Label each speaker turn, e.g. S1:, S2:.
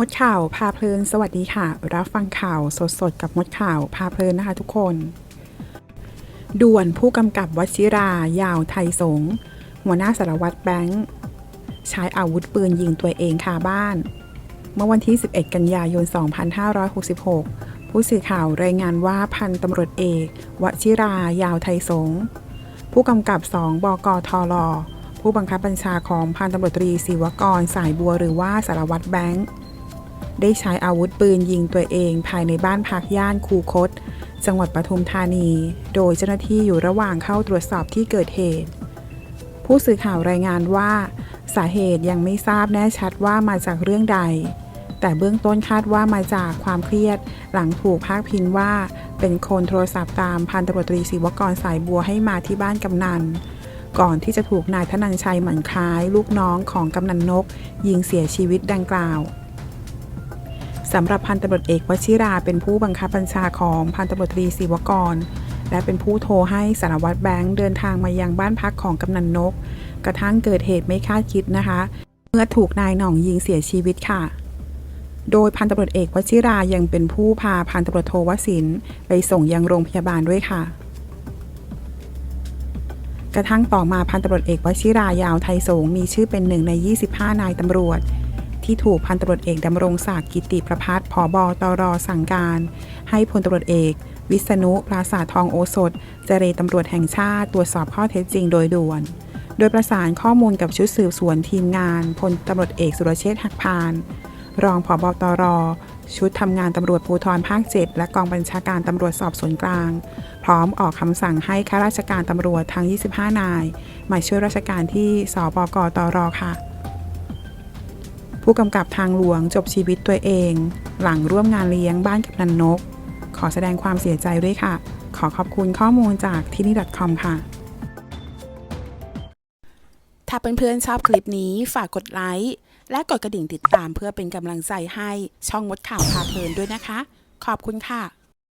S1: มดข่าวพาเพลินสวัสดีค่ะ รับฟังข่าวสดๆ กับมดข่าวพาเพลินนะคะทุกคน ด่วนผู้กำกับวชิรายาวไทยสงหัวหน้าสารวัตรแบงค์ใช้อาวุธปืนยิงตัวเองคาบ้าน เมื่อวันที่ 11 กันยายน 2566 ผู้สื่อข่าวรายงานว่าพันตำรวจเอกวชิรายาวไทยสงผู้กำกับ 2 บกทลผู้บังคับบัญชาของพันตำรวจตรีศิวกรสายบัวหรือว่าสารวัตรแบงค์ ได้ใช้อาวุธปืนยิงตัวเองภายในบ้านพักย่านคูคต จังหวัดปทุมธานี โดยเจ้าหน้าที่อยู่ระหว่างเข้าตรวจสอบที่เกิดเหตุ ผู้สื่อข่าวรายงานว่า สาเหตุยังไม่ทราบแน่ชัดว่ามาจากเรื่องใด แต่เบื้องต้นคาดว่ามาจากความเครียด หลังถูกพากพินว่า เป็นคนโทรศัพท์ตามพันตำรวจตรีศิวกรสายบัวให้มาที่บ้านกำนันก่อนที่จะถูกนายธนันชัยหมั่นคล้าย ลูกน้องของกำนันนก ยิงเสียชีวิตดังกล่าว สำหรับพันตำรวจเอกวชิราเป็นผู้บังคับบัญชาของพันตำรวจตรีศิวกร และเป็นผู้โทรให้สารวัตรแบงค์เดินทางมายังบ้านพักของกำนันนก กระทั่งเกิดเหตุไม่คาดคิดนะคะ เมื่อถูกนายหน่องยิงเสียชีวิตค่ะ โดยพันตำรวจเอกวชิรายังเป็นผู้พาพันตำรวจโทวสินไปส่งยังโรงพยาบาลด้วยค่ะกระทั่งต่อมาพันตำรวจเอกวชิรายาวไทยสงมีชื่อเป็นหนึ่งใน 25 นายตำรวจ ที่ถูกพันตำรวจเอกดำรงศักดิ์กิติประพัฒน์ผบตรสั่งการ ให้พลตำรวจเอก วิษณุปราสาททองโอสถ เจรตำรวจแห่งชาติตรวจสอบข้อเท็จจริงโดยด่วน โดยประสานข้อมูลกับชุดสืบสวนทีมงานพลตำรวจเอกสุรเชษฐ์หักพาน รองผบตรชุดทำงานตำรวจภูธรภาค 7 และกองบัญชาการตำรวจสอบสวนกลาง พร้อมออกคำสั่งให้ข้าราชการตำรวจทั้ง 25 นาย มาช่วยราชการที่สบกตรค่ะ ผู้กำกับทางหลวงจบชีวิตตัวเอง หลังร่วมงานเลี้ยงบ้านกับนันนก ขอแสดงความเสียใจด้วยค่ะ ขอขอบคุณข้อมูลจากที่นี่ .com ค่ะ ถ้าเพื่อนๆชอบคลิปนี้ฝากกดไลค์และกดกระดิ่งติดตามเพื่อเป็นกำลังใจให้ช่องมดข่าวพาเพลินด้วยนะคะ ขอบคุณค่ะ